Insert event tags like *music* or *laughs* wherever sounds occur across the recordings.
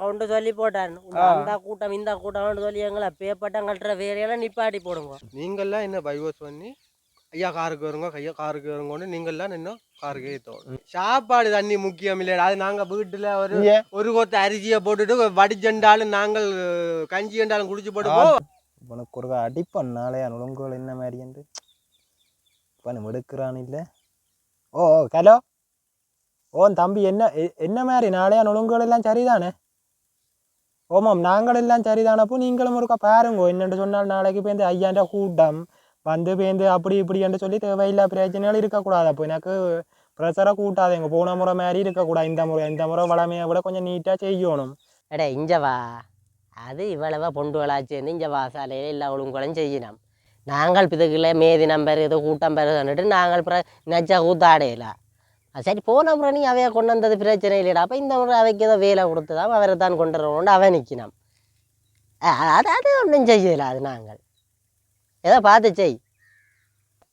கொண்டு சொல்லி போட்டான் அந்த கூட்டம் இந்த கூட்டம் சொல்லி எங்களை பேப்பட்டம் கட்டுற வேலையெல்லாம் நிப்பாட்டி போடுங்க. நீங்கள்லாம் என்ன பைவாஸ் பண்ணி ஐயா காருக்கு வருங்க கையா காருக்கு வருங்கன்னு நீங்கள்லாம் இன்னும் காருக்கு ஏற்றோம் சாப்பாடு தண்ணி முக்கியம் இல்லையா அது நாங்கள் வீட்டில் ஒரு ஒரு கொத்த அரிசியை போட்டுட்டு வடிச்சண்டாலும் நாங்கள் கஞ்சி என்றாலும் குடிச்சு போட்டு உனக்கு ஒரு அடிப்பன் நாளையா நுழங்குகள் என்ன மாதிரிண்டு இப்போ நம்ம எடுக்கிறான் இல்லை. ஓ ஓ ஹலோ. ஓ தம்பி என்ன என்ன மாதிரி நாளையா நுழங்குகள் எல்லாம் சரிதானே? ஓமாம் நாங்கள் எல்லாம் சரிதானப்போ நீங்களும் ஒருக்கா பாருங்கோ என்னென்று சொன்னால் நாளைக்கு பேருந்து ஐயாண்ட கூட்டம் வந்து பேருந்து அப்படி இப்படி என்று சொல்லி தேவையில்லா பிரச்சனைகள் இருக்கக்கூடாது அப்போ எனக்கு ப்ரெஷரை கூட்டாதீங்க போன முறை மாதிரி இருக்கக்கூடாது இந்த முறை இந்த முறை வளமையை விட கொஞ்சம் நீட்டாக செய்யணும் எடே இஞ்சவா அது இவ்வளவா பொண்டு பொண்டுகளாச்சுன்னு இஞ்ச வாசாலையில் எல்லா ஒழுங்குகளும் செய்யணும் நாங்கள் பிதுக்குள்ள மேதி நம்பர் ஏதோ கூட்டம் பெறுதுன்னுட்டு நாங்கள் நச்சா கூத்தாடையில சரி போன முறை நீ கொண்டு வந்தது பிரச்சனை இல்லைடா. அப்போ இந்த முறை அவைக்கு ஏதோ வேலை கொடுத்ததான் அவரை தான் கொண்டு வரணும்னு அவன் நிற்கணும் அது அது ஒன்றும் செய்யல அது நாங்கள். ஏதோ பார்த்து செய்.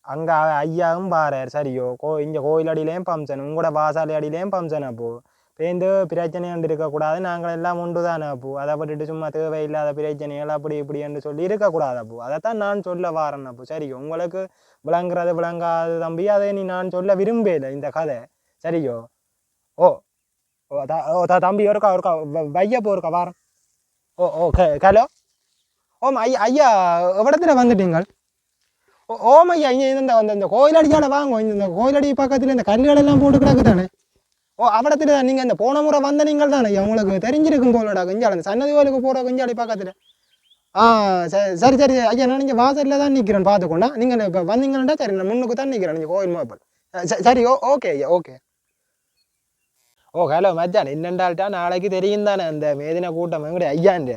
அங்கே ஐயாவும் பாரார் சரியோ. கோ இங்கே கோயிலடியிலையும் ஃபங்க்ஷன் உங்களோட வாசாலி அடியிலேயும் பம்சன் அப்போது பேருந்து பிரச்சனை ஒன்று இருக்கக்கூடாது நாங்கள் எல்லாம் உண்டு தானே அப்போ அதை விட்டுட்டு சும்மா தேவையில்லாத பிரச்சனைகள் அப்படி இப்படி என்று சொல்லி இருக்கக்கூடாது அப்போ அதைத்தான் நான் சொல்ல வாரேன் அப்போ சரி உங்களுக்கு விளங்குறது விளங்காது தம்பி அதை நீ நான் சொல்ல விரும்பல இந்த கதை சரியோ ஓ ஓ த- ஓ தம்பி ஒருக்கா ஒருக்கா வையப்போ ஒருக்கா வாரம் ஓ ஓ ஹலோ ஓம் ஐயா ஐயா எவ்வளத்துல வந்துட்டீங்கள் ஓ- ஓம் ஐயா இங்கே இந்த இந்த இந்த வாங்க இந்த கோயிலடி பக்கத்தில் இந்த கல்லுகளெல்லாம் போட்டு கிடக்கு தானே ஓ அவடத்துல தான் நீங்க இந்த போன முறை வந்த நீங்கள் தானே? உங்களுக்கு தெரிஞ்சிருக்கும் போலடா கொஞ்சம் அந்த சன்னதி கோயிலுக்கு போகிற கொஞ்சாடி பக்கத்தில். ஆ சரி சரி சரி. ஐயா நான் இங்கே வாசலில் தான் நிற்கிறேன் பார்த்துக்கோண்டா நீங்கள் இப்போ வந்தீங்கன்னா சரி நான் முன்னுக்கு தான் நிற்கிறேன் நீங்கள் கோயில் மாப்பல் சரி ஓ ஓகே ஐயா ஓகே. ஓ ஹலோ மச்சான். என்னண்டால்ட்டா நாளைக்கு தெரியும் தானே அந்த மேதின கூட்டம்? எங்கடைய ஐயாண்டு?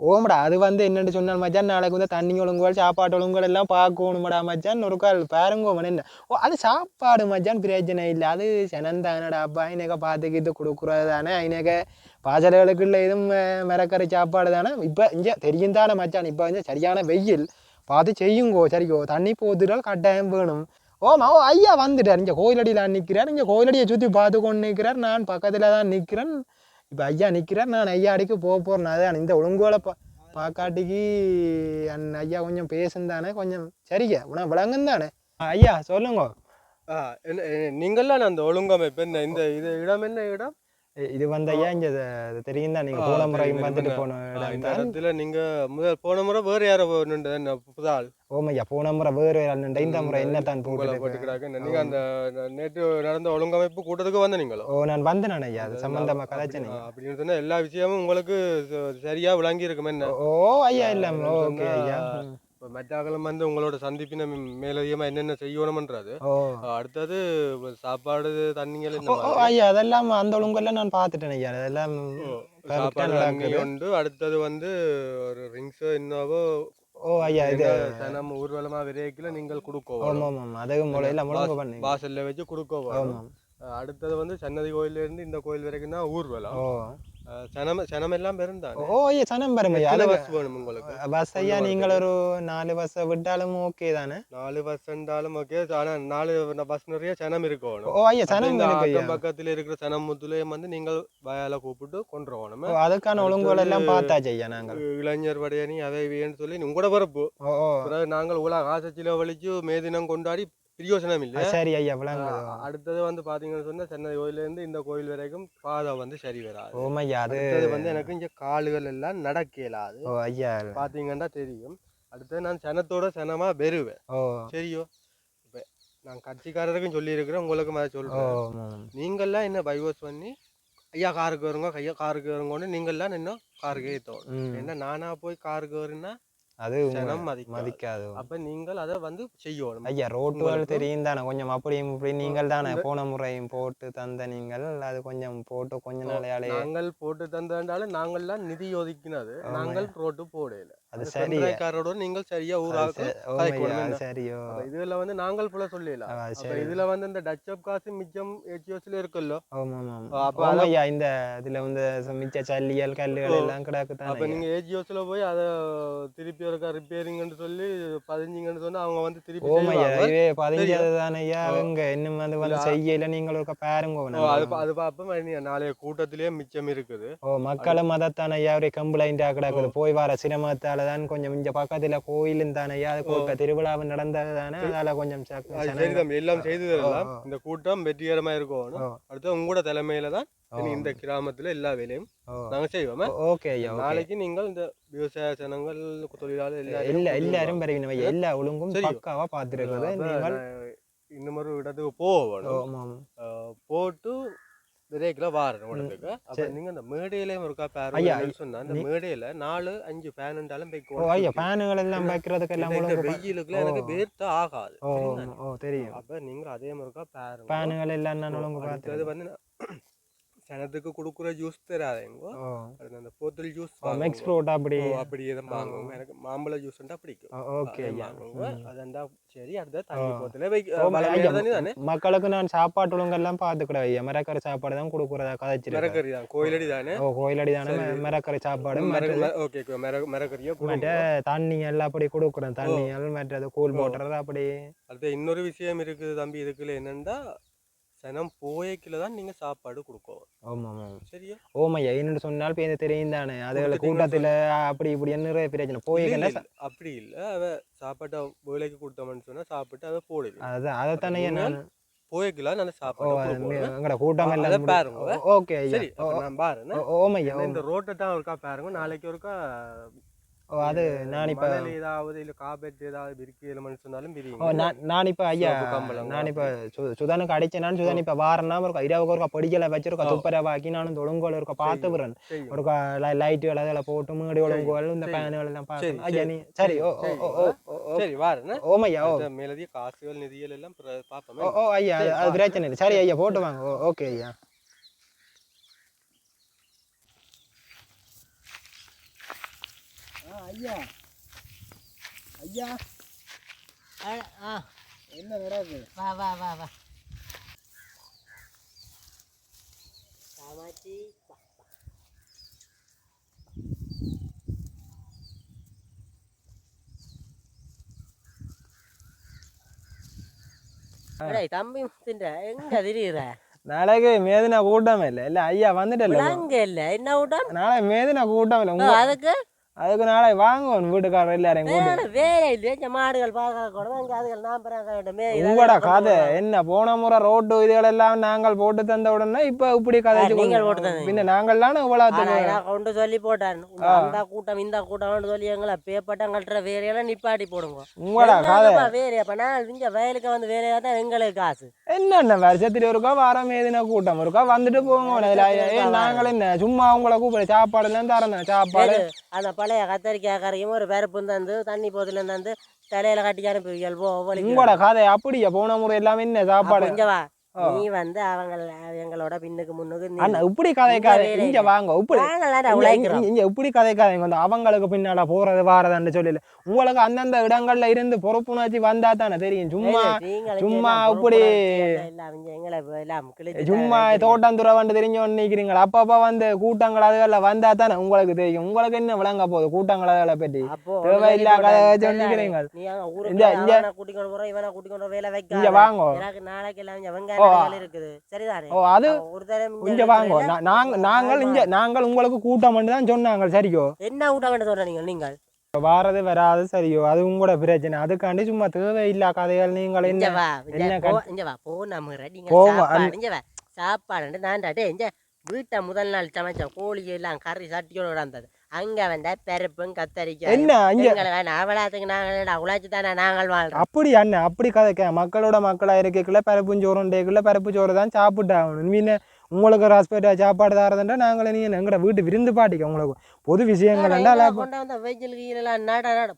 ஓமடா அது வந்து என்னென்னு சொன்னால் மச்சான் நாளைக்கு வந்து தண்ணி ஒழுங்குவாள் சாப்பாட்டு ஒழுங்குவாள் எல்லாம் பார்க்கணுமடா மச்சான் ஒரு கால் பாருங்க என்ன ஓ அது சாப்பாடு மச்சான் பிரயோஜனம் இல்லை அது சனந்தானடா அப்பா இனக்க பார்த்துக்கிட்டு கொடுக்குறது தானே இனக்க பாஜல்களுக்குள்ள இதுவும் மிரக்கறி சாப்பாடு தானே இப்போ இங்கே தெரியும் தானே மச்சான் இப்போ வந்து சரியான வெயில் பார்த்து செய்யுங்கோ சரிக்கோ தண்ணி போத்துட்டால் கட்டாயம் வேணும் ஓமா ஓ ஐயா வந்துட்டார் இங்கே கோயிலடியில் நிற்கிறார் இங்கே கோயிலடியை சுற்றி பார்த்து கொண்டு நிற்கிறார் நான் பக்கத்தில் தான் நிற்கிறேன் இப்போ ஐயா நிற்கிறார் நான் ஐயா அடிக்கு போக போகிறேன் அதான் இந்த ஒழுங்கோல பா பாக்காட்டிக்கு அன் ஐயா கொஞ்சம் பேசுந்தானே கொஞ்சம் சரிங்க உன விளங்கும் தானே ஐயா சொல்லுங்க. ஆ, என்ன- நீங்கள்லாம் அந்த ஒழுங்கமைப்பு? என்ன இந்த இது இடம் என்ன இடம்? இது வந்து ஐயா இங்கே தெரியும் தான் நீங்கள் ஆ, போன தெரியும். வந்துட்டு? போன இந்த இடத்துல நீங்க முதல் போன முறை வேறு யாரோ நின்று புதாள் ஓமையா போன முறை வேறு அண்ணன் இந்த முறை என்ன தான் போட்டுக்கிறாங்க நீங்க அந்த நேற்று நடந்த ஒழுங்கமைப்பு கூட்டத்துக்கு வந்த நீங்களோ? ஓ நான் வந்தேன் ஐயா அது சம்பந்தமா கதைச்சேன் ஆ, அப்படின்னு சொன்னா எல்லா விஷயமும் உங்களுக்கு சரியா விளங்கி இருக்கும் என்ன? ஓ ஐயா இல்லை ஓகே ஐயா. இப்ப மற்றாக்களும் வந்து உங்களோட சந்திப்பின மேலதிகமா என்னென்ன செய்யணும்ன்றது. அடுத்தது சாப்பாடு தண்ணிகள். ஐயா அதெல்லாம் அந்த ஒழுங்கெல்லாம் நான் பார்த்துட்டேன் ஐயா. அதெல்லாம் சாப்பாடு தண்ணி. உண்டு. அடுத்தது வந்து ஒரு ரிங்ஸ் என்னவோ ஓ ஐயா இது சனம் ஊர்வலமா விரைக்கல நீங்கள் கொடுக்கோம் ஆமாம் ஆமாம் முறையில் முழங்கு பண்ணி வாசல்ல வச்சு கொடுக்கோம் ஆமாம். அடுத்தது வந்து சன்னதி கோயில்ல இருந்து இந்த கோயில் வரைக்கும் தான் ஊர்வலம். ஐயா நீங்கள் ஒரு நாலு பஸ்ஸை விட்டாலும் ஓகே தானே? நாலு பஸ் இருந்தாலும் ஓகே ஆனா நாலு பஸ் நிறைய சனம் இருக்கணும் ஓ ஐயா சனம் இந்த இருக்கு ஐயா. அக்கம் பக்கத்துல இருக்கிற சனம் முத்துலயும் வந்து நீங்கள் வயால கூப்பிட்டு கொண்டு வரணும். ஓ, அதுக்கான ஒழுங்குகள் எல்லாம் பார்த்தாச்சு ஐயா பிரயோசனம் இல்லை சரி ஐயா விளங்குது. அடுத்தது வந்து பாத்தீங்கன்னு சொன்னா சென்னை கோயில்ல இருந்து இந்த கோயில் வரைக்கும் பாதை வந்து சரி வராது. ஓமையா அது வந்து எனக்கு இங்க காலுகள் எல்லாம் நடக்க இயலாது. ஓ ஐயா. பாத்தீங்கன்னா தெரியும். அடுத்தது நான் சனத்தோட சனமா பெறுவேன். ஓ. சரியோ? இப்ப நான் கட்சிக்காரருக்கும் சொல்லியிருக்கிறேன் உங்களுக்கும் அதை ஆமாம். நீங்கள்லாம் என்ன பைவாஸ் பண்ணி ஐயா காருக்கு வருங்க கையா காருக்கு வருங்கன்னு நீங்கள்லாம் இன்னும் காருக்கு ஏற்றோம் ஏன்னா நானா போய் காருக்கு வருன்னா அது மதிக்காது. அப்ப நீங்கள் அதை வந்து செய்யணும். ஐயா ரோட்டுகள் தெரியும் தானே. கொஞ்சம் அப்படியும் இப்படி நீங்கள் தானே. போன முறையும் போட்டு தந்த நீங்கள் அது கொஞ்சம் போட்டு கொஞ்ச நாளையாலே நாங்கள் போட்டு தந்தாண்டாலும் நாங்கள்லாம் நிதி ஒதுக்கினது. நாங்கள் ரோட்டு போடல. அது சரி காரோட நீங்கள் சரியா அது ஊராக அது? சரியோ. இதுல வந்து நாங்கள் புல சரி. இதுல வந்து இந்த டச் அப் காசு மிச்சம் ஏஜியோஸ்ல இருக்குல்ல? அப்ப அத- ஐயா இந்த இதுல வந்து மிச்ச சல்லியல் கல்லுகள். எல்லாம் கிடக்கு அப்ப நீங்க ஏஜியோஸ்ல போய் அத திருப்பி ஒருக்கா ரிப்பேரிங்னு சொல்லி பதிஞ்சிங்கன்னு சொன்னா அவங்க வந்து திருப்பி ஓமையா. இதுவே பதிஞ்சது தானே ஐயா. இங்க இன்னும் வந்து வந்து செய்யல நீங்கள் ஒரு பாருங்க. அது அது பாப்போம் நாளைய கூட்டத்திலேயே மிச்சம் இருக்குது. ஓ மக்களும் அதைத்தானே ஐயா ஒரு கம்ப்ளைண்டா கிடக்குது? போய் வர சிரமத்தால தான் கொஞ்சம் இங்க பக்கத்துல கோயிலும் தானே ஐயா இப்ப திருவிழாவும் நடந்தது தானே அதால கொஞ்சம் சக்கு- அது சனங்க- சரி தம்பி எல்லாம் செய்து தரலாம் ஓ, ஓ. இந்த கூட்டம் வெற்றிகரமா இருக்கணும் ஓ. அடுத்து உங்களோட தலைமையில தான். இந்த கிராமத்துல எல்லா வேலையும். நாங்க செய்வோம் ஓகே ஐயா நாளைக்கு நீங்கள் இந்த விவசாய ஜனங்கள் தொழிலாளர் இல்ல எல்லாரும் ஐயா எல்லா ஒழுங்கும். பக்காவா நீங்கள் நான் இன்னும் ஒரு இடத்துக்கு போகணும் ஆமா போட்டு விதைக்குள்ள வாரணும் இடத்துக்கு அப்ப சரி. நீங்க அந்த மேடையிலயும் ஒருக்கா ஐயா, பாருங்க சொன்னா அந்த மேடையில நாலு அஞ்சு ஃபேன் இருந்தாலும் ஓ ஐயா பேனுகள் எல்லாம் வைக்கிறதுக்கு எல்லாம் இந்த வெயிலுக்குள்ள எனக்கு. வேர்த்த ஆகாது. ஓ தெரியும். அப்ப நீங்க அதே மாதிரிக்கா பாருங்க பேனுகள் எல்லாம் நான் ஒழுங்கு பார்த்து வந்து நான் சனத்துக்கு கொடுக்குற ஜூஸ் தராதேங்கோ. அடுத்து அந்த போத்தல் ஜூஸ் மிக்ஸ் ஃப்ரூட் அப்படி அப்படியே தான் வாங்குவோங்க எனக்கு மாம்பழ ஜூஸ்ண்டா பிடிக்கும். ஓகே அதை ஐயா. வாங்குவோங்க ம். அதண்டா சரி அடுத்த தண்ணி. போத்துல வைக்க தண்ணி மக்களுக்கு நான் சாப்பாட்டு ஒழுங்கெல்லாம் பார்த்துக்கூடாது ஐயா. மிரக்கரை சாப்பாடு தான் கொடுக்குறதா கதைச்சிருக்கேன். மிரக்கறி தான் கோயிலடி தானே? ஓ கோயிலடி தானே சரி. மிரக்கரை சாப்பாடு ஓகே மிரக்கறியா மற்ற தண்ணி எல்லாம் அப்படி கொடுக்குறேன் தண்ணிகள் மற்றது கூல் போட்டுறது அப்படி. அடுத்து இன்னொரு விஷயம் இருக்குது தம்பி இதுக்குள்ள என்னன்னா சனம் போயக்கில தான் நீங்க சாப்பாடு கொடுக்கணும் ஆமா ஆமா சரியா? ஓமையா என்னன்னு சொன்னால் எனக்கு தெரியும் தானே. அதுகளை கூட்டத்துல அப்படி இப்படி நிறைய பிரச்சனை இல்ல, போய்க்கல இல்ல, அப்படி இல்ல. அவ சாப்பாட்டை வேலைக்கு கொடுத்தோம்னு சொன்னா சாப்பிட்டு அவ போடுது. அதுதான் அதைத்தானே நீங்க நான் போயக்கில நல்ல ஓ சாப்பாடு கூட்டம் அதை எல்லாம் பாருங்க. ஓகே சரி நான் பாருங்க ஓமையா? இந்த ரோட்டை தான் ஒருக்கா பாருங்க. நாளைக்கு ஒருக்கா ஓ அது நான் இப்ப ஏதாவது இல்ல காபெட் ஏதாவது விரிக்கலன்னு சொன்னாலும் ஓ பிரிங்க நான் நான் இப்ப ஐயா நான் இப்ப சுதானுக்கு அடிச்சேனான்னு சுதான் இப்ப வாரனா ஒரு இரவுக்கு ஒருக்கா பொடிக்கல வச்சிருக்கா ஓ. துப்பரவாக்கி நானும் தொழுங்கோல இருக்க பார்த்து விடுறேன். ஒருக்கா லைட்டுகள் அதெல்லாம் போட்டு மூடி சரி, ஒழுங்குகள் இந்த. பேனுகள் எல்லாம் பார்க்கணும். ஐயா நீ சரி ஓ ஓ ஓ ஓ ஓ ஓ. சரி வாருண்ணே ஓமையா ஓ. மேலதிக காசுகள் நிதிகள் எல்லாம் பிற- ஓ ஓ ஐயா அது-. பிரச்சனை இல்லை. சரி ஐயா போட்டு வாங்க. ஓ ஓகே ஐயா. ஐயா. ஐயா. ஆ என்ன நடக்குது வா வா வா வா. காமாட்சி தம்பி முத்துன்ற எங்க திரியுற? நாளைக்கு மேதினா கூட்டமே இல்லை? இல்லை ஐயா வந்துட்டல அங்க இல்ல. என்ன விட்டான் நாளை மேதினா கூட்டம் இல்லை? உங்க அதுக்கு? அதுக்கு நாளை வாங்குவோம் வீட்டுக்காரர் வேற வேலை இல்லையா மாடுகள் உங்களோட கதை என்ன? போன முறை ரோட்டு இதுகள் எல்லாம் நாங்கள் போட்டு தந்த உடனே இப்ப இப்படி தந்தீங்க. பின்ன நாங்கள் தானே இவ்வளவு கொண்டு சொல்லி போட்டான் அந்த கூட்டம் இந்த கூட்டம்னு சொல்லி எங்களை பேப்பட்டம் கட்டுற வேலையெல்லாம் நிப்பாட்டி போடுங்க. உங்களோட கதை. வேலை அப்ப நான் இங்க வயலுக்கு வந்து வேலையா தான் எங்களுக்கு காசு. என்னென்ன வருஷத்துல இருக்கா வாரம் ஏதின கூட்டம். இருக்கா வந்துட்டு போங்க நாங்கள் என்ன சும்மா உங்களை கூப்பிட சாப்பாடு எல்லாம் தரேன் சாப்பாடு அந்த பழைய கத்தரிக்காய் கறியும் ஒரு பருப்பும் தந்து தண்ணி போத்துல தந்து தலையில கட்டி அனுப்புவீர்கள் போ. உங்களோட கதை அப்படியா போன முறை எல்லாமே என்ன சாப்பாடு இங்க வா ஆ. நீ வந்து அவங்க எங்களோட பின்னுக்கு முன்னுக்கு அண்ணா இப்படி கதைக்காத இங்க. வாங்க இப்படி. இங்க- இப்படி கதைக்காதீங்க வந்து அவங்களுக்கு பின்னால போறது வாரதான்னு சொல்லல உங்களுக்கு அந்தந்த இடங்கள்ல இருந்து பொறுப்புணர்ச்சி வந்தா தானே தெரியும். சும்மா சும்மா இப்படி- சும்மா தோட்டம் துறவண்டு தெரிஞ்சோன்னு நிக்கிறீங்களா? அப்பப்ப வந்து கூட்டங்கள் அதுகளில் வந்தா தானே உங்களுக்கு தெரியும். உங்களுக்கு என்ன விளங்க போகுது கூட்டங்கள் அதுகளை பற்றி தேவையில்லா கதை போய் இங்க- வாங்க. இருக்குது. சரிதானே? ஓ அது அவன் ஒரு தரம் இங்க வாங்க. நா- நாங்க நாங்கள் இங்க நாங்கள் உங்களுக்கு கூட்டம் தான் சொன்னாங்க. சரியோ என்ன வேண்டிய சொல்றீங்க நீங்கள் வாரது வராது சரியோ அது உங்களோட பிரச்சனை. அதுக்காண்டி சும்மா தேவையில்லா கதைகள். நீங்கள் என்ன போங்க, சாப்பாடு நான் இங்க வீட்டை முதல் நாள் சமைச்ச கோழி எல்லாம் கறி சட்டியோட வந்தது அங்க வந்தா பருப்பும் கத்தரிக்காய் என்ன வேணாம் அவளாத்துக்கு நாங்கள் உழைச்சு தானே நாங்கள் வாழ்றோம். அப்படி அண்ணன் அப்படி கதைக்க. மக்களோட மக்களா இருக்கக்குள்ள பருப்பு சோறுண்டேக்குள்ள பருப்பு சோறு தான் சாப்பிட்டு ஆகணும் மீன் உங்களுக்கு ராஸ்பேட்டா சாப்பாடு தரதுன்றா நாங்களே நீங்கள் எங்கட வீட்டு விருந்து பாட்டிக்க உங்களுக்கு பொது விஷயங்கள்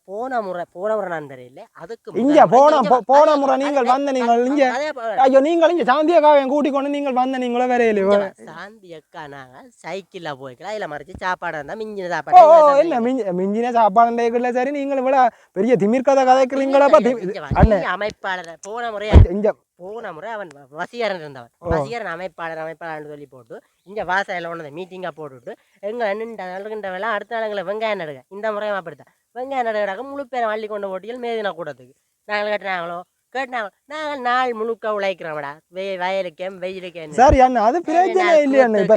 போன முறை போன முறை நான் தெரியல. அதுக்கு இங்க போன போன முறை நீங்கள் வந்த நீங்கள் இங்க ஐயோ நீங்கள் இங்க சாந்தியா காவையும் கூட்டிக் கொண்டு நீங்கள் வந்த நீங்களோ வரையிலையோ இங்க வா, சாந்தி அக்கா நாங்க சைக்கிள்ல போய்க்கலாம். இதுல மறைச்சு சாப்பாடு இருந்தா மிஞ்சின சாப்பாடு ஓ, தந்தீங்க. மிஞ்சி மிஞ்சின சாப்பாடு டேக்குள்ள சரி நீங்கள் இவ்வளோ பெரிய திமிர் கதை நீ அமைப்பாளர் போன முறை இங்க போன முறை அவன் வசீகரன் இருந்தவன். வசீகரன் அமைப்பாளர் அமைப்பாளர்னு சொல்லி போட்டு இங்க வாசல்ல ஒன்று மீட்டிங்கா போட்டுட்டு எங்க நின்ற நடுகின்றவெல்லாம் அடுத்த நாளுங்களை வெங்காயம் நடுக. இந்த முறையும் அப்படித்தான். வெங்காயம் நடுகிறாக்க முழு பேரை வள்ளி கொண்டு போட்டியில் மேதின கூடத்துக்கு நாங்கள் கேட்டாங்களோ கேட்டாங்க நாங்கள் நாள் முழுக்க உழைக்கிறோம்டா வெ வயலுக்கேம் வெயிலுக்கேம் சரி அண்ணா அது பிரச்சனை இல்லையா இப்ப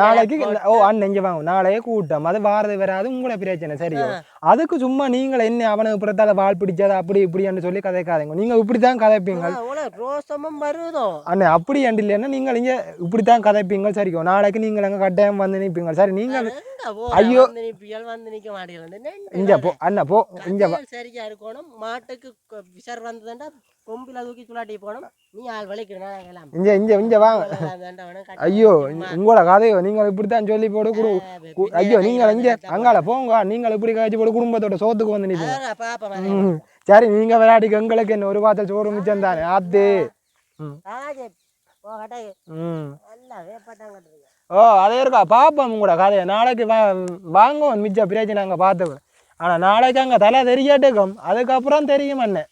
நாளைக்கு இங்க ஓ அண்ணன் இங்க வாங்க. நாளையே கூட்டம். அது வாரது வராது உங்களை பிரச்சனை. சரியோ? அதுக்கு சும்மா நீங்கள் என்ன அவனுக்கு புறத்தால பிடிச்சது அப்படி இப்படின்னு சொல்லி கதைக்காதீங்க. நீங்க இப்படித்தான் கதைப்பீங்க. ரோசமும் வருதோ? அண்ணே அப்படி அண்டு இல்லைன்னா நீங்கள் இங்க கதைப்பீங்க சரிக்கோ? நாளைக்கு நீங்கள் அங்க கட்டாயம் வந்து நிற்பீங்க. சரி நீங்க எங்க போற, ஐயோ. வந்து நிக்க இங்க போ அண்ணா போ. இங்க சரியா இருக்கணும். மாட்டுக்கு விசர் கொம்பில தூக்கி துளாட்டி போனோம் நீ ஆள் வலிக்கிறேன் எல்லாம் இங்க இங்க இங்க வாங்க. ஐயோ உங்களோட கதையோ நீங்கள் இப்படித்தான் சொல்லி போடு குடு. ஐயோ நீங்கள் இங்க அங்கால போங்க. நீங்கள் இப்படி காய்ச்சி போடு குடும்பத்தோட சோத்துக்கு வந்து நிற்பீங்க. சரி நீங்க விளையாடிக்கு எங்களுக்கு என்ன ஒரு வார்த்தை சோறு மிச்சம் தானே? ஆத்து. ஓ அதே இருக்கா? பாப்போம் உங்களோட கதையை. நாளைக்கு வா வாங்குவோம் மிச்ச பிரச்சனை நாங்கள் பார்த்துக்கிறோம் ஆனால் நாளைக்கு அங்கே தலை தெரியட்டுக்கும். அதுக்கப்புறம் தெரியும் அண்ணன்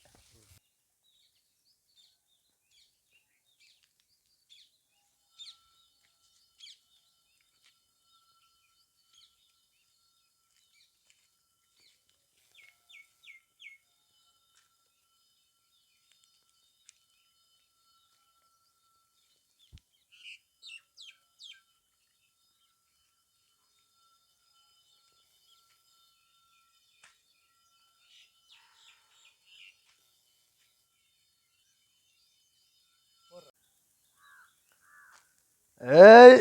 ஏய்.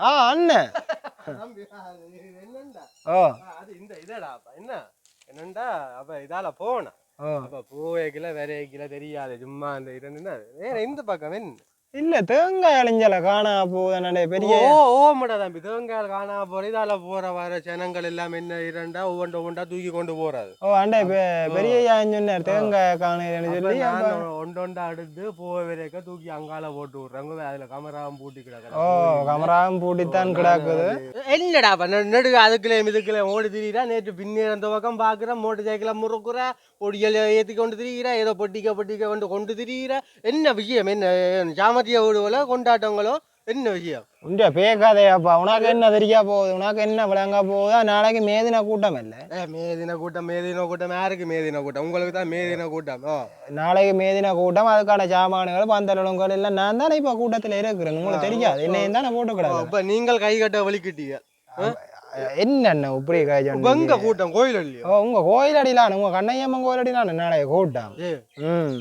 ஆ அண்ணன் ஓ அது இந்த இதடா அப்ப என்ன? என்னண்டா? அப்ப இதால போனா. அப்ப பூவைக்குல விரைக்குல தெரியாது சும்மா அந்த வேற இந்த பக்கம் என்ன இல்லை தேங்காய் அழிஞ்சல காணா போகுதானே பெரிய ஓ ஓமடா தம்பி தேங்காய் காணா போற இதால போற வர ஜனங்கள் எல்லாம் என்ன இரண்டா ஒவ்வொன்று ஒவ்வொன்றா தூக்கி கொண்டு போறாது. ஓ அண்டே பெ- பெரிய சொன்னார் தேங்காய் அப்ப சொல்லி நான் அப்ப- ஒண்டொண்டா எடுத்து பூவை வரைக்க தூக்கி அங்கால போட்டு விடுறாங்க அதுல கமராவும் பூட்டி ஓ கிடக்குறாங்க கமராவும் பூட்டித்தான் கிடக்குது. என்னடா நெடுக அதுக்குள்ளே இதுக்குள்ளே ஓடி திரியிறா நேற்று பின்னே அந்த பக்கம் பார்க்குறேன் மோட்டர் சைக்கிளை முறுக்குறா பொடியல் ஏற்றி கொண்டு திரியிறா ஏதோ பொட்டிக்க பொட்டிக்க கொண்டு கொண்டு திரியிறா என்ன விஷயம் என்ன சாமர்த்திய வீடுகளோ கொண்டாட்டங்களோ என்ன விஷயம் உண்ட பேக்காதையாப்பா உனக்கு என்ன தெரியா போகுது உனக்கு என்ன விளங்க போகுதா நாளைக்கு மேதின கூட்டம் இல்லை ஏ மேதின கூட்டம் மேதின கூட்டம் யாருக்கு மேதின கூட்டம் உங்களுக்கு தான் மேதின கூட்டம் நாளைக்கு மேதின கூட்டம் அதுக்கான சாமான்கள் பந்தலுங்கள் எல்லாம் நான் தானே இப்போ கூட்டத்தில் இருக்கிறேன் உங்களுக்கு தெரியாது என்னையும் தானே போட்டுக்கூடாது இப்போ நீங்கள் கை கட்ட வலிக்கிட்டீங்க என்னென்ன இப்படி காய்ச்சல் கூட்டம்? கோயில் இல்லையோ உங்க கோயிலடிலான உங்க கண்ணையம்மன் கோயிலடிலான நாளைக்கு கூட்டம்? ஏ. ம்.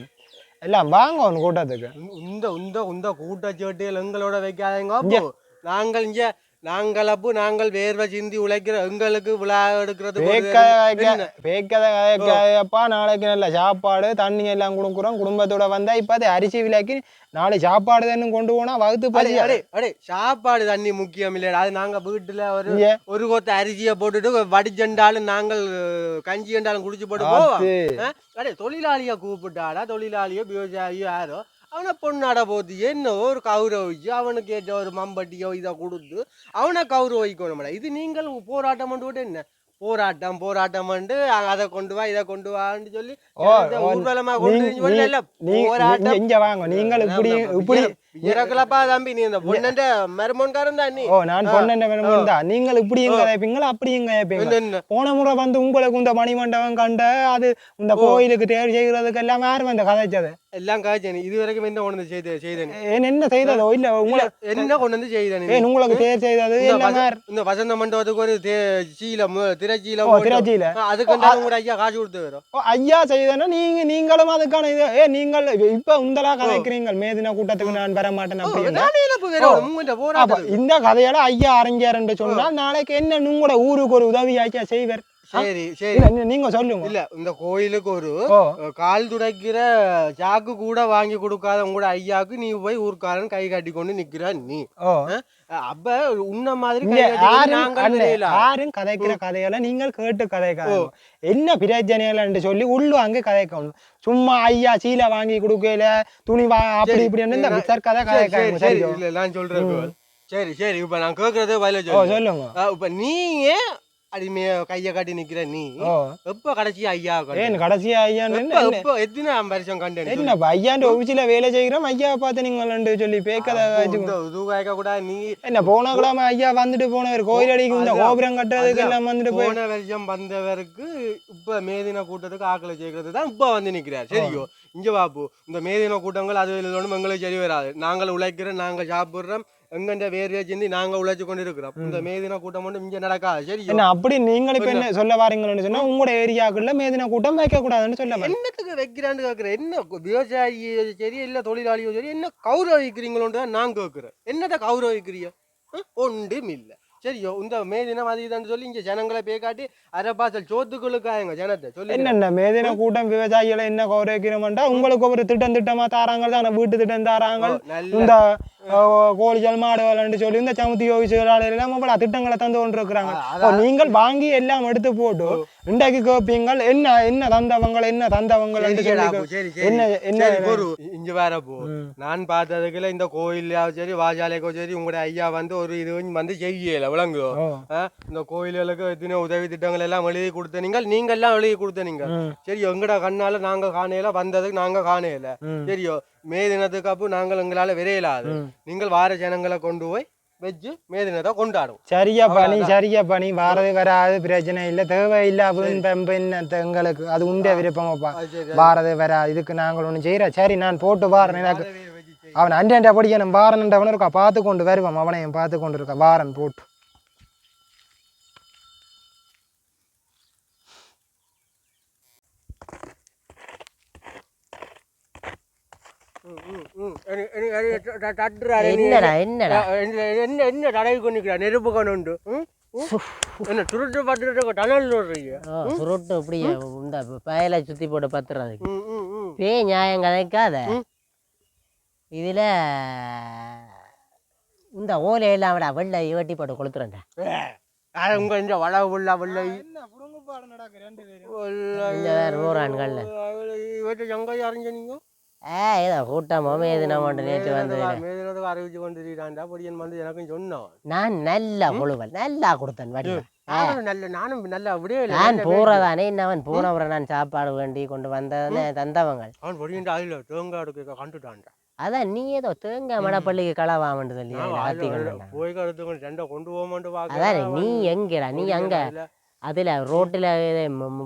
எல்லாம் வாங்க ஒன்று கூட்டத்துக்கு. இந்த இந்த இந்த கூட்டச்சேட்டிகள் எங்களோட வைக்காதீங்க நாங்கள் இங்க நாங்கள் அப்போ நாங்கள் வேர்வை சிந்தி உழைக்கிற எங்களுக்கு விழா எடுக்கிறது என்ன? பேக்கதை கதைப்பா நாளைக்கு நல்ல சாப்பாடு தண்ணி எல்லாம் கொடுக்குறோம் குடும்பத்தோட வந்தா இப்போ அது அரிசி விலைக்கு நாளை சாப்பாடு தானே கொண்டு போனா வகுத்து பசி அடே அடே சாப்பாடு தண்ணி முக்கியம் இல்லையா அது நாங்க வீட்டுல ஒரு ஒரு கொத்த அரிசியை போட்டுட்டு வடிச்சண்டாலும் நாங்கள் கஞ்சி என்றாலும் குடிச்சு போட்டு போவோம்? அடே தொழிலாளியை கூப்பிட்டாடா தொழிலாளியோ விவசாயியோ யாரோ. அவனை பொண்ணாட போது என்ன ஒரு கௌரவிச்சு அவனுக்கு ஏற்ற ஒரு மம்பட்டியோ இதை கொடுத்து அவனை கௌரவிக்கணும் இது நீங்கள் போராட்டம் பண்ணி விட்டு என்ன? போராட்டம் போராட்டம் பண்ணிட்டு அதை கொண்டு வா இதை கொண்டு வான்னு சொல்லி ஊர்வலமா கொண்டு வந்து போராட்டம். இங்க- வாங்க நீங்கள் இப்படி இப்படி இறக்கலப்பா தம்பி நீ இந்த பொண்ணண்ட மருமன்காரன் தான் நீ. ஓ நான் பொண்ணென்ன வேணும் தான். நீங்கள் இப்படியும் கதைப்பீங்களா அப்படியும் கதைப்பீங்க என்ன, என்ன? போன முறை வந்து உங்களுக்கு இந்த மணிமண்டபம் கண்ட அது இந்த கோயிலுக்கு தேர் செய்கிறதுக்கு எல்லாம் யார் வந்து கதைச்சது? எல்லாம் காய்ச்சனி இது வரைக்கும் என்ன கொண்டு வந்து செய்த செய்தனி? என்ன செய்ததோ? இல்ல உங்களை என்ன கொண்டு வந்து செய்தனி உங்களுக்கு தேர் செய்தது? இந்த வசந்த மண்டபத்துக்கு ஒரு தே- அதுக்கு உங்க ஐயா காசு கொடுத்து வரும் ஐயா செய்தனா நீங்க நீங்களும் அதுக்கான இது. ஏ நீங்கள் இப்ப உந்தலா கதைக்கிறீங்க மேதின கூட்டத்துக்கு நான் வர மாட்டேன் அப்படின்னு. இந்த கதையால ஐயா என்று சொன்னால் நாளைக்கு என்ன உங்களோட ஊருக்கு ஒரு உதவியாச்சா செய்வர்? சரி சரி. நீங்க சொல்லுங்க. இல்ல இந்த கோயிலுக்கு ஒரு கால் துடைக்கிற சாக்கு கூட வாங்கி கொடுக்காத உங்களோட ஐயாக்கு நீ போய் ஊர்க்காரன் கை காட்டி கொண்டு நிக்கிற நீ. அப்ப உன்ன மாதிரி யாரும் கதைக்கிற கதையெல்லாம் நீங்கள் கேட்டு கதைக்காது என்ன பிரச்சனைகள் சொல்லி உள்ளு அங்கே கதைக்கணும். சும்மா ஐயா சீலை வாங்கி கொடுக்கல துணி வா அப்படி இப்படி இந்த கதை இல்ல நான் சொல்றேன். சரி சரி இப்ப நான் கேக்குறதே பதில சொல்லுங்க. இப்ப நீ ஏன் அடிமைய கைய காட்டி நிக்கிற நீ எப்ப கடைசி ஐயா ஏன் கடைசியா ஐயான்னு எப்ப என்ன- எத்தனை வருஷம் கண்டேன் என்னப்பா ஐயாண்ட ஆபீஸ்ல வேலை செய்கிறோம் ஐயா பார்த்து நீங்கள் சொல்லி பேக்கதை வச்சுக்கோ இதுவாய்க்க கூட நீ என்ன போன கிழமை ஐயா வந்துட்டு போனவர் கோயில் அடிக்கு இந்த. கோபுரம் கட்டுறதுக்கு. எல்லாம் வந்துட்டு போன வருஷம் வந்தவருக்கு இப்ப மேதின கூட்டத்துக்கு ஆக்களை சேர்க்கறது தான் இப்ப வந்து நிக்கிறார் சரியோ இங்க பாப்பு இந்த மேதின கூட்டங்கள் அது ஒன்றும் எங்களுக்கு சரி வராது நாங்கள் உழைக்கிறோம் நாங்க சாப்பிடுறோம் எங்கண்ட வேர்வையை சிந்தி நாங்க உழைச்சு கொண்டு இருக்கிறோம் இந்த மேதின கூட்டம் மட்டும் இங்க நடக்காது சரியோ என்ன அப்படி நீங்கள் இப்ப என்ன சொல்ல வாரீங்கன்னு சொன்னா உங்களோட ஏரியாக்குள்ள மேதின கூட்டம் வைக்க கூடாதுன்னு சொல்ல. என்னத்துக்கு வைக்கிறான்னு கேக்குறேன். என்ன விவசாயி சரி இல்ல தொழிலாளியோ சரி என்ன கௌரவிக்கிறீங்களோன்னு தான் நான் கேட்கிறேன் என்னத்தை கௌரவிக்கிறீங்க? ஒன்றும் இல்ல. சரியோ இந்த மே தினம் அது இதுன்னு சொல்லி இங்க ஜனங்களை பேக்காட்டி அரை பாசல் சோத்துக்களுக்காயங்க ஜனத்தை சொல்லி என்னென்ன மேதின கூட்டம் விவசாயிகளை என்ன குறைக்கிறோம்டா உங்களுக்கு ஒரு திட்டம் திட்டமா தாராங்க தான் வீட்டு திட்டம் தாராங்க நல்ல இந்த கோழிகள் மாடுகள்னு சொல்லி இந்த சமுத்தி யோகிச்சுகளால் எல்லாம் இவ்வளவு திட்டங்களை தந்து கொண்டு இருக்கிறாங்க அ- ஓ, நீங்கள் வாங்கி எல்லாம் எடுத்து போட்டு இன்றைக்கு கேட்பீங்கள் என்ன என்ன தந்தவங்கள் என்ன என்று சரி. என்ன என்ன பொறு. இங்க வேற போ. நான் பார்த்ததுக்குள்ள இந்த கோயிலையாவும் சரி வாஜாலைக்கோ சரி உங்களுடைய ஐயா வந்து ஒரு இது வந்து செய்யல ஆ, இந்த கோயில்களுக்கு எத்தனை உதவி திட்டங்கள் எல்லாம் எழுதி கொடுத்த நீங்கள் நீங்க எல்லாம் எழுதி கொடுத்த நீங்க ம், சரி எங்கட கண்ணால நாங்க காணையில வந்ததுக்கு நாங்க காணையில சரியோ. மே தினத்துக்கு அப்போ நாங்கள் எங்களால விரையலாது. நீங்கள் வார ஜனங்களை கொண்டு போய் வச்சு மே தினத்தை கொண்டாடும். சரியா பணி சரியா பணி. வாரது வராது பிரச்சனை இல்லை. தேவையில்லை. அப்படின்னு பெம்பு என்ன எங்களுக்கு அது உண்ட விருப்பமாப்பா வாரது வராது. இதுக்கு நாங்கள் ஒன்று செய்கிறோம் சரி நான் போட்டு வாரேன். எனக்கு. அவன் அண்டை படிக்கணும் வாரன்ன்றவனு இருக்கா? பார்த்து கொண்டு வருவான். அவனையும் பார்த்து கொண்டு இருக்கா. வாரன் போட்டு ம், ம், ம். எனி- எனி- எனி- ட- ட- தட்டுறாரு நீ. என்னடா என்னடா என்ன என்ன என்ன தடவி கொண்டிருக்கிறா நெருப்பு கொண்டு? என்ன சுருட்டு பட்டு டனல் விடுறீங்க சுருட்டு இப்படி இந்த பயலை சுத்தி போட்டு ம். பே நியாயம் கதைக்காத. இதுல இந்த ஓலையெல்லாம் விட வெள்ளை வெட்டி போட்டு கொளுத்துறேன்டா அது உங்க இந்த வள உள்ள வெள்ளை இந்த வேற ஊரான்கள்ல. இவற்றை எங்க அறிஞ்ச நீங்க ஏ ஏதோ கூட்டமோ மேதினமோண்டு நேற்று வந்து அறிவிச்சு கொண்டிருக்காண்டா பொடியன் வந்து எனக்கும் சொன்னான் நான் நல்லா கொழுவல் நல்லா கொடுத்தேன் வடிவம். நானும் நல்ல நானும் நல்ல இல்லை. நான் போறதானே இன்னவன் போனவரை நான் சாப்பாடு வேண்டி கொண்டு வந்ததானே தந்தவங்க அவன் பொடியன் அதில் தேங்காய் எடுக்க கண்டுட்டான்டா. அதான் நீ ஏதோ தேங்காய் மடப்பள்ளிக்கு களவாமண்டு சொல்லி ஆத்தி போய் ரெண்டை கொண்டு போமாண்டு அதானே நீ எங்கடா நீ அங்க? அதுல ரோட்டுல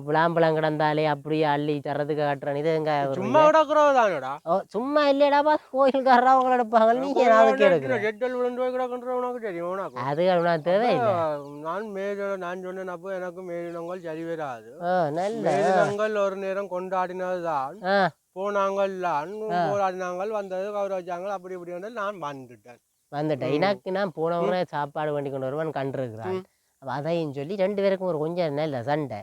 விளாம்பழம் கிடந்தாலே அப்படியே அள்ளி தரதுக்கு காட்டுறான். இது எங்க சும்மா கிடக்குறவு தானடா? ஓ, சும்மா இல்லையடாப்பா கோயில்காரர் அவங்க எடுப்பாங்க. நீ ஏன் அதுக்கு எடுக்கிற ஜெட்டல் விழுந்து போய் கிடக்குன்ற உனக்கு தெரியும் உனக்கு. அது உனக்கு தேவையில்லை நான் மேஜ நான் சொன்னேன் அப்போ எனக்கு மேலினங்கள் சரி வராது. நல்ல. ஒரு நேரம் கொண்டாடினதுதான். ஆ. போனாங்கள்லான் போராடினாங்கள் வந்தது கௌரவிச்சாங்க அப்படி இப்படி வந்து நான் வந்துட்டேன். வந்துட்டேன். எனக்கு நான் போனவங்க சாப்பாடு வேண்டி கொண்டு வருவான் கண்டிருக்கிறான் அப்ப அதையும் சொல்லி ரெண்டு பேருக்கும் ஒரு கொஞ்சம் நல்ல சண்டை.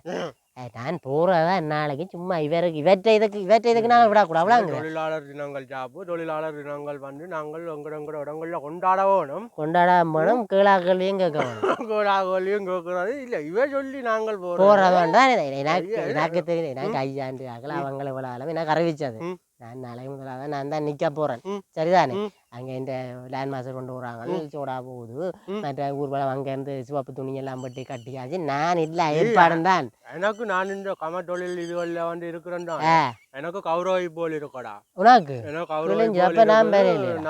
நான் போறதா நாளைக்கு சும்மா இவருக்கு இவற்றை இதுக்கு இவற்றை இதுக்கு நான் விடக்கூடாது. அவ்வளோங்க தொழிலாளர் தினங்கள் ஜாப்பு தொழிலாளர் தினங்கள் வந்து நாங்கள் எங்கட எங்கட இடங்கள்ல கொண்டாட வேணும். கொண்டாடாமனும் கீழாக்கள்லையும் கேட்கணும் *laughs* கோலாகோலியும் கேட்கறது இல்ல இவ சொல்லி நாங்கள் போறோம். போறவன் தான் எனக்கு எனக்கு தெரியும் எனக்கு ஐயாண்டு ஆகல அவங்கள ஆகலாம் எனக்கு அறிவிச்சது. நான் நாளை முதலாக நான் தான் நிக்க போறேன். ம். சரிதானே. அங்க இந்த லேண்ட் மாஸ்டர் கொண்டு வராங்க. சோடா போகுது. மற்ற ஊர்வலம் அங்க இருந்து சிவப்பு துணி எல்லாம் பட்டி கட்டியாச்சு. நான் இல்ல ஏற்பாடும் தான். எனக்கு நான் இந்த கம தொழில் இதுவல்ல வந்து இருக்கிறேன் எனக்கு கௌரவி போல் இருக்கடா. உனக்கு? எனக்கு கௌரவி அப்ப நான்?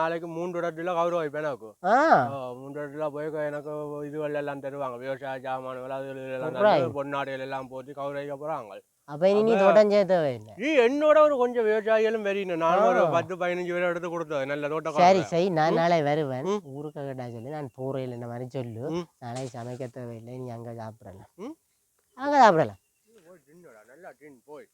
நாளைக்கு மூன்று இடத்துல கௌரவிப்பேன் எனக்கு. மூன்று இடத்துல போய் எனக்கு இதுவல்ல எல்லாம் தருவாங்க. விவசாய. தந்து பொன்னாடைகள் எல்லாம் போட்டு கௌரவிக்க போறாங்க. அப்ப இனி நீ தோட்டம் செய்ய தேவையில்லை நீ என்னோட ஒரு கொஞ்சம் விவசாயிகளும் வெறினு நான் ஒரு. பத்து பதினஞ்சு பேர் எடுத்து கொடுத்தது நல்ல சரி தோட்டம் சரி. நான் நாளை வருவேன். ஊருக்கு கேட்டா சொல்லி. நான் போறேன். இந்த மாதிரி சொல்லு. நாளை சமைக்க தேவையில்லை. நீ அங்க சாப்பிடலாம். அங்க சாப்பிடலாம். நல்லா போய்.